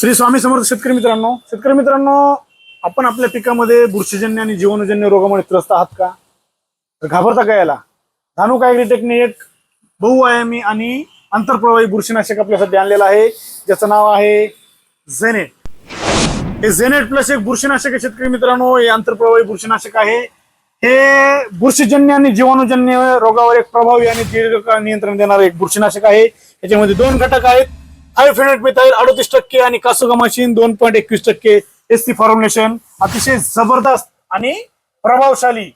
श्री स्वामी समर्थ शेतकरी मित्रांनो शेतकरी मित्रांनो आपण आपल्या पिकामध्ये बुरशीजन्य आणि जीवनजन्य रोगामुळे त्रस्त आहात का? तर घाबरता का याला? धानुका ॲग्रीटेकने एक बहुआयामी आणि आंतरप्रवाही बुरशीनाशक आपल्यासाठी आणलेलं आहे. ज्याचं नाव आहे झेनेट हे झेनेट प्लस एक बुरशीनाशक आहे शेतकरी मित्रांनो. हे आंतरप्रवाही बुरशीनाशक आहे. हे बुरशीजन्य आणि जीवाणूजन्य रोगावर एक प्रभावी आणि दीर्घकाळ नियंत्रण देणारं एक बुरशीनाशक आहे. याच्यामध्ये दोन घटक आहेत. थायफेनेट मिथाईल अडतीस टक्के आणि कासोगामाशीन दोन पॉईंट एकवीस टक्के एस सी फॉर्म्युलेशन अतिशय जबरदस्त आणि प्रभावशाली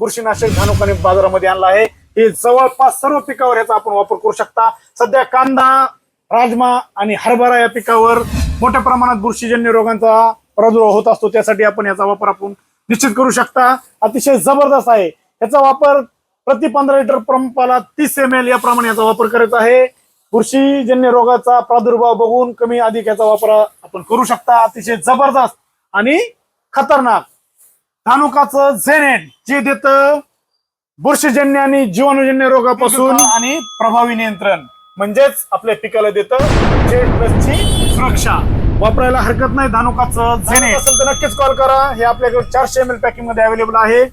बुरशीनाशक धानुकाने बाजारामध्ये आणला आहे. हे जवळपास सर्व पिकावर याचा आपण वापर करू शकता. सध्या कांदा राजमा आणि हरभरा या पिकावर मोठ्या प्रमाणात बुरशीजन्य रोगांचा प्रादुर्भाव होत असतो. त्यासाठी आपण याचा वापर आपण निश्चित करू शकता. अतिशय जबरदस्त आहे. याचा वापर प्रति पंधरा लिटर पंपाला तीस एम एल याप्रमाणे याचा वापर करायचा आहे. बुरशीजन्य रोगाचा प्रादुर्भाव बघून कमी अधिक याचा वापर आपण करू शकता. अतिशय जबरदस्त आणि खतरनाक. धानुकाचं झेनेट जे देतं बुरशीजन्य आणि जीवाणूजन्य रोगापासून आणि प्रभावी नियंत्रण. म्हणजेच आपल्या पिकाला देतं जेड प्लसची सुरक्षा. वापरायला हरकत नाही धानुकाचं झेनेट असेल तर नक्कीच कॉल करा. हे आपल्याकडे चारशे एम एल पॅकिंगमध्ये अवेलेबल आहे.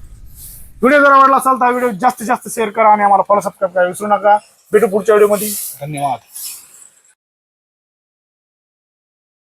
व्हिडिओ जर आवडला असाल तर हा व्हिडिओ जास्तीत जास्त शेअर करा आणि आम्हाला फॉलो सबस्क्राईब करा विसरू नका. भेटू पुढच्या व्हिडिओमध्ये. धन्यवाद.